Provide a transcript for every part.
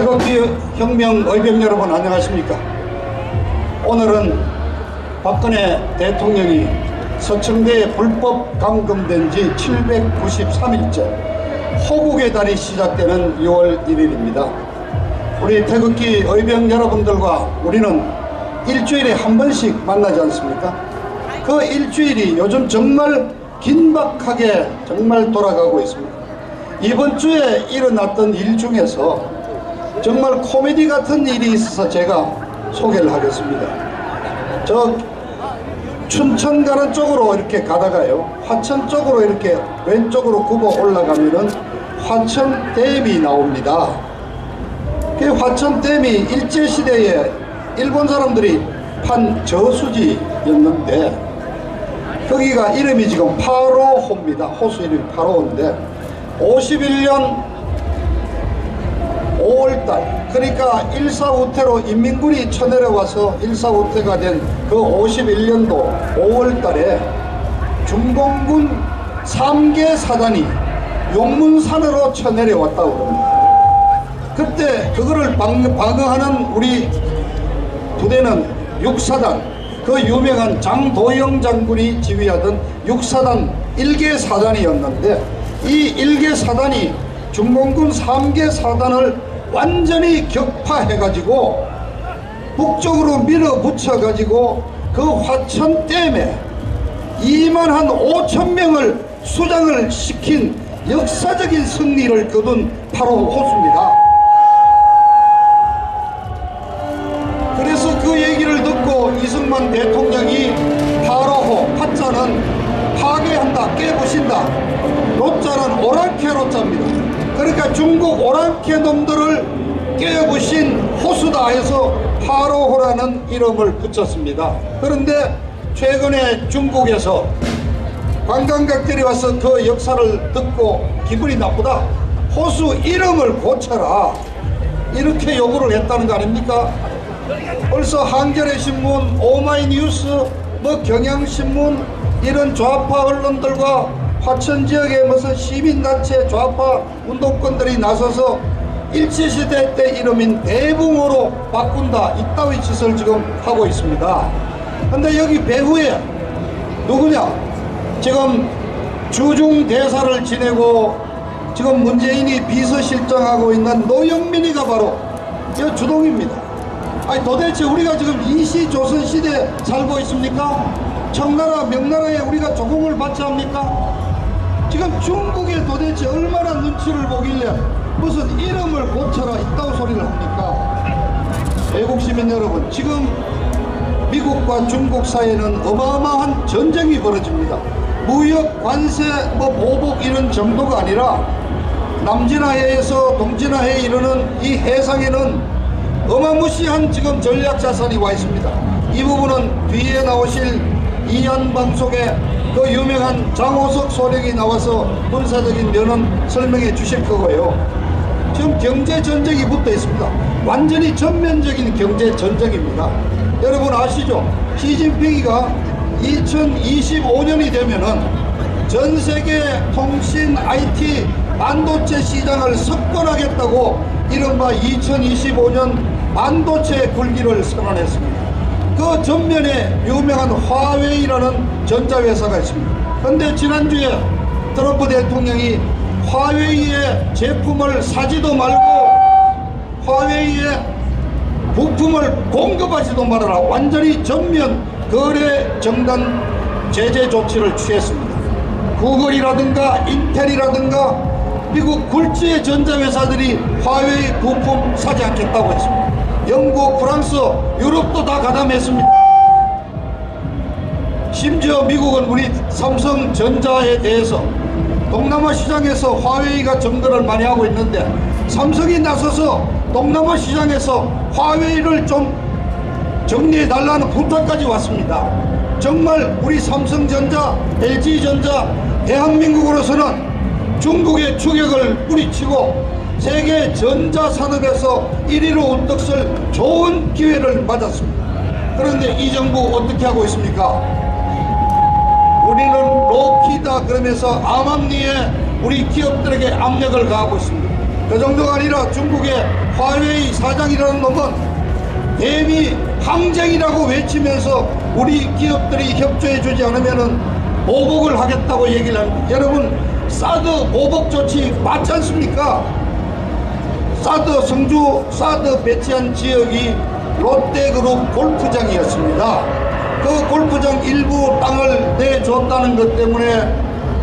태극기 혁명 의병 여러분 안녕하십니까? 오늘은 박근혜 대통령이 서청대에 불법 감금된 지 793일째 호국의 달이 시작되는 6월 1일입니다. 우리 태극기 의병 여러분들과 우리는 일주일에 한 번씩 만나지 않습니까? 그 일주일이 요즘 정말 긴박하게 정말 돌아가고 있습니다. 이번 주에 일어났던 일 중에서 정말 코미디 같은 일이 있어서 제가 소개를 하겠습니다. 저 춘천 가는 쪽으로 이렇게 가다가요. 화천 쪽으로 이렇게 왼쪽으로 굽어 올라가면은 화천댐이 나옵니다. 그 화천댐이 일제시대에 일본 사람들이 판 저수지였는데 거기가 이름이 지금 파로호입니다. 호수 이름이 파로호인데 51년 5월달 그러니까 일사후퇴로 인민군이 쳐내려와서 일사후퇴가 된 그 51년도 5월달에 중공군 3개 사단이 용문산으로 쳐내려왔다고 합니다. 그때 그거를 방, 방어하는 우리 부대는 6사단 그 유명한 장도영 장군이 지휘하던 6사단 1개 사단이었는데 이 1개 사단이 중공군 3개 사단을 완전히 격파해가지고 북쪽으로 밀어붙여가지고 그 화천 댐에 2만 한 5천 명을 수장을 시킨 역사적인 승리를 거둔 바로 호수입니다. 그래서 그 얘기를 듣고 이승만 대통령이 파로호, 파자는 파괴한다, 깨부신다. 로자는 오랑캐 로자입니다. 그러니까 중국 오랑캐 놈들을 깨부신 호수다 해서 파로호라는 이름을 붙였습니다. 그런데 최근에 중국에서 관광객들이 와서 그 역사를 듣고 기분이 나쁘다. 호수 이름을 고쳐라. 이렇게 요구를 했다는 거 아닙니까? 벌써 한겨레 신문, 오마이뉴스, 뭐 경향신문 이런 좌파 언론들과 화천 지역의 무슨 시민단체 좌파 운동권들이 나서서 일제시대 때 이름인 대붕어로 바꾼다 이따위 짓을 지금 하고 있습니다. 근데 여기 배후에 누구냐? 지금 주중 대사를 지내고 지금 문재인이 비서실장하고 있는 노영민이가 바로 이 주동입니다. 아니 도대체 우리가 지금 이시조선 시대에 살고 있습니까? 청나라 명나라에 우리가 조공을 받지 합니까? 지금 중국에 도대체 얼마나 눈치를 보길래 무슨 이름을 고쳐라 이따위 소리를 합니까? 외국 시민 여러분 지금 미국과 중국 사이에는 어마어마한 전쟁이 벌어집니다. 무역, 관세, 뭐 보복 이런 정도가 아니라 남진하해에서 동진하해에 이르는 이 해상에는 어마무시한 지금 전략 자산이 와 있습니다. 이 부분은 뒤에 나오실 이안 방송에 그 유명한 장호석 소령이 나와서 군사적인 면은 설명해 주실 거고요. 지금 경제 전쟁이 붙어 있습니다. 완전히 전면적인 경제 전쟁입니다. 여러분 아시죠? 시진핑이가 2025년이 되면은 전 세계 통신 IT 반도체 시장을 석권하겠다고 이른바 2025년 반도체 굴기를 선언했습니다. 그 전면에 유명한 화웨이라는 전자회사가 있습니다. 근데 지난주에 트럼프 대통령이 화웨이의 제품을 사지도 말고 화웨이의 부품을 공급하지도 말아라. 완전히 전면 거래 정단 제재 조치를 취했습니다. 구글이라든가 인텔이라든가 미국 굴지의 전자회사들이 화웨이 부품 사지 않겠다고 했습니다. 영국, 프랑스, 유럽도 다 가담했습니다. 심지어 미국은 우리 삼성전자에 대해서 동남아 시장에서 화웨이가 점거를 많이 하고 있는데 삼성이 나서서 동남아 시장에서 화웨이를 좀 정리해 달라는 부탁까지 왔습니다. 정말 우리 삼성전자, LG전자, 대한민국으로서는 중국의 추격을 뿌리치고 세계 전자산업에서 1위로 우뚝 설 좋은 기회를 맞았습니다. 그런데 이 정부 어떻게 하고 있습니까? 우리는 로키다 그러면서 암암리에 우리 기업들에게 압력을 가하고 있습니다. 그 정도가 아니라 중국의 화웨이 사장이라는 놈은 대미 항쟁이라고 외치면서 우리 기업들이 협조해 주지 않으면은 보복을 하겠다고 얘기를 합니다. 여러분 사드 보복 조치 맞지 않습니까? 사드 성주 사드 배치한 지역이 롯데그룹 골프장이었습니다. 그 골프장 일부 땅을 내줬다는 것 때문에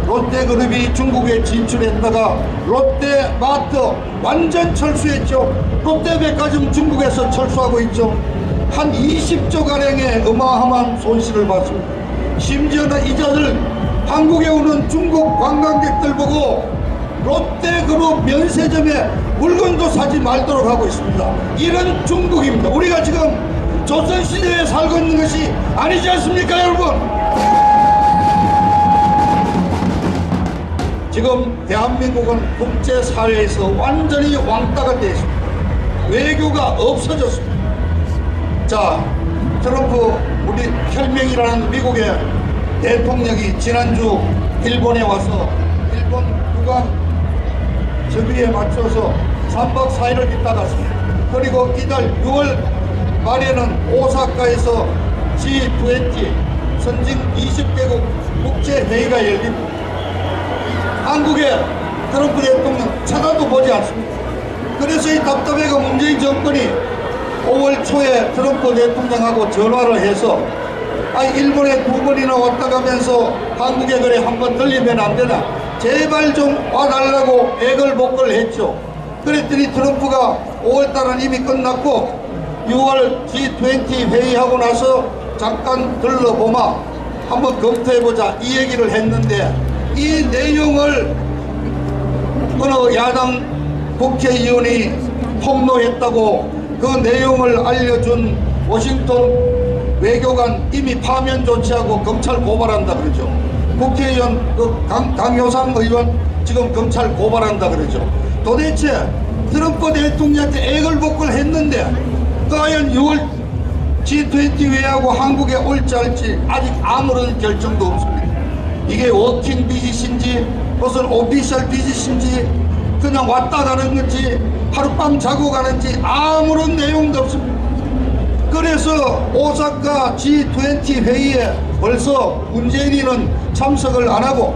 롯데그룹이 중국에 진출했다가 롯데마트 완전 철수했죠. 롯데백화점 중국에서 철수하고 있죠. 한 20조 가량의 어마어마한 손실을 봤습니다. 심지어는 이자들 한국에 오는 중국 관광객들 보고 롯데그룹 면세점에 물건도 사지 말도록 하고 있습니다. 이런 중국입니다. 우리가 지금 조선시대에 살고 있는 것이 아니지 않습니까, 여러분? 지금 대한민국은 국제사회에서 완전히 왕따가 되어 있습니다. 외교가 없어졌습니다. 자, 트럼프 우리 혈맹이라는 미국의 대통령이 지난주 일본에 와서 일본 국왕 저기에 맞춰서 3박 4일을 있다 갔습니다. 그리고 이달 6월 말에는 오사카에서 G20 선진 20개국 국제회의가 열립니다. 한국의 트럼프 대통령 쳐다도 보지 않습니다. 그래서 이 답답해가 문재인 정권이 5월 초에 트럼프 대통령하고 전화를 해서 아 일본에 두 번이나 왔다 가면서 한국에 그래 한 번 들리면 안 되나 제발 좀 와달라고 애걸복걸 했죠. 그랬더니 트럼프가 5월 달은 이미 끝났고 6월 G20 회의하고 나서 잠깐 들러보마 한번 검토해보자 이 얘기를 했는데 이 내용을 어느 야당 국회의원이 폭로했다고 그 내용을 알려준 워싱턴 외교관 이미 파면 조치하고 검찰 고발한다 그러죠. 국회의원 그 강, 강효상 의원 지금 검찰 고발한다 그러죠. 도대체 트럼프 대통령한테 애걸복걸 했는데 과연 6월 G20 회하고 한국에 올지 할지 아직 아무런 결정도 없습니다. 이게 워킹 비짓인지 무슨 오피셜 비짓인지 그냥 왔다 가는 건지 하룻밤 자고 가는지 아무런 내용도 없습니다. 그래서 오사카 G20 회의에 벌써 문재인이는 참석을 안 하고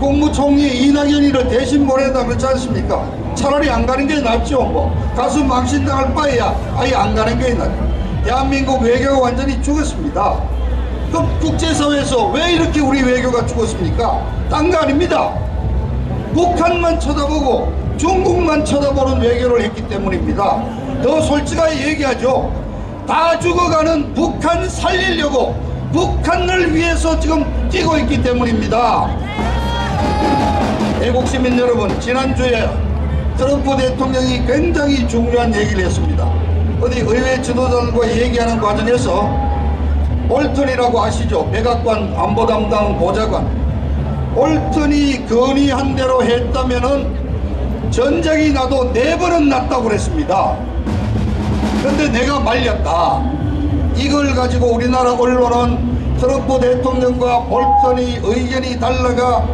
국무총리 이낙연이를 대신 보낸다 그렇지 않습니까? 차라리 안 가는 게 낫죠. 뭐 가서 망신당할 바에야 아예 안 가는 게 낫죠. 대한민국 외교가 완전히 죽었습니다. 그럼 국제사회에서 왜 이렇게 우리 외교가 죽었습니까? 딴 거 아닙니다. 북한만 쳐다보고 중국만 쳐다보는 외교를 했기 때문입니다. 더 솔직하게 얘기하죠. 다 죽어가는 북한 살리려고 북한을 위해서 지금 뛰고 있기 때문입니다. 애국 시민 여러분, 지난주에 트럼프 대통령이 굉장히 중요한 얘기를 했습니다. 어디 의회 지도자들과 얘기하는 과정에서 올턴이라고 아시죠? 백악관 안보 담당 보좌관. 올턴이 건의한 대로 했다면 은 전쟁이 나도 네 번은 났다고 그랬습니다. 그런데 내가 말렸다. 이걸 가지고 우리나라 언론은 트럼프 대통령과 볼턴이 의견이 달라가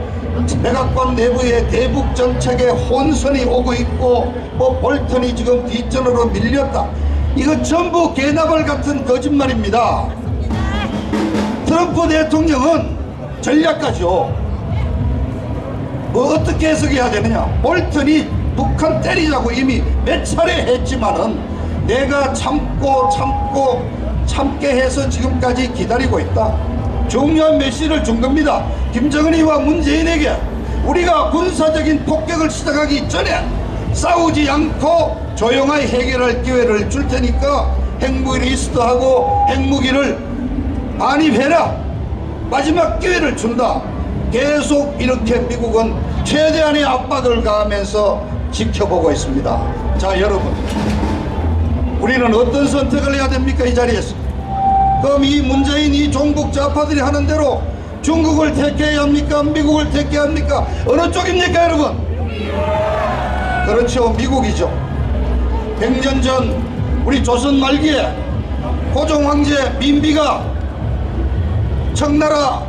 백악관 내부에 대북 정책에 혼선이 오고 있고 뭐 볼턴이 지금 뒷전으로 밀렸다. 이거 전부 개나발 같은 거짓말입니다. 트럼프 대통령은 전략가죠. 뭐 어떻게 해석해야 되느냐? 볼턴이 북한 때리자고 이미 몇 차례 했지만은 내가 참고 참고 참게 해서 지금까지 기다리고 있다. 중요한 메시지를 준 겁니다. 김정은이와 문재인에게 우리가 군사적인 폭격을 시작하기 전에 싸우지 않고 조용하게 해결할 기회를 줄 테니까 핵무기를 리스트하고 핵무기를 반입해라. 마지막 기회를 준다. 계속 이렇게 미국은 최대한의 압박을 가하면서 지켜보고 있습니다. 자, 여러분. 우리는 어떤 선택을 해야 됩니까? 이 자리에서. 그럼 이 문재인, 이 종북 좌파들이 하는 대로 중국을 택해야 합니까? 미국을 택해야 합니까? 어느 쪽입니까, 여러분? 그렇죠. 미국이죠. 100년 전 우리 조선 말기에 고종 황제 민비가 청나라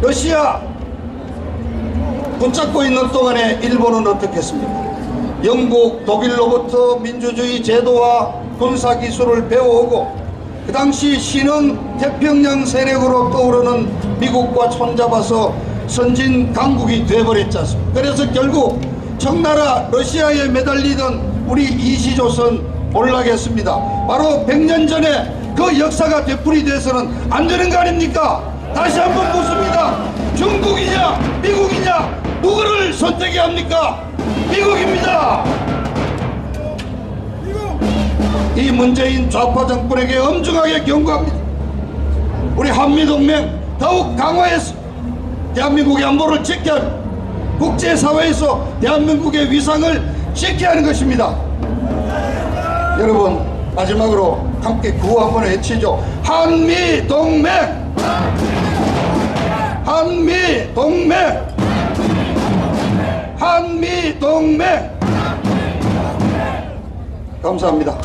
러시아 붙잡고 있는 동안에 일본은 어떻게 했습니까? 영국, 독일로부터 민주주의 제도와 군사 기술을 배워오고 그 당시 신흥 태평양 세력으로 떠오르는 미국과 손잡아서 선진 강국이 돼버렸지 않습니까? 그래서 결국 청나라 러시아에 매달리던 우리 이시조선 몰락했습니다. 바로 100년 전에 그 역사가 되풀이 돼서는 안 되는 거 아닙니까? 다시 한번 묻습니다. 중국이냐 미국이냐 누구를 선택해야 합니까? 미국입니다. 이 문재인 좌파 정권에게 엄중하게 경고합니다. 우리 한미동맹 더욱 강화해서 대한민국의 안보를 합니다. 국제사회에서 대한민국의 위상을 지켜야 하는 것입니다. 여러분 마지막으로 함께 구호 한번 외치죠. 한미동맹 한미동맹 한미동맹 감사합니다.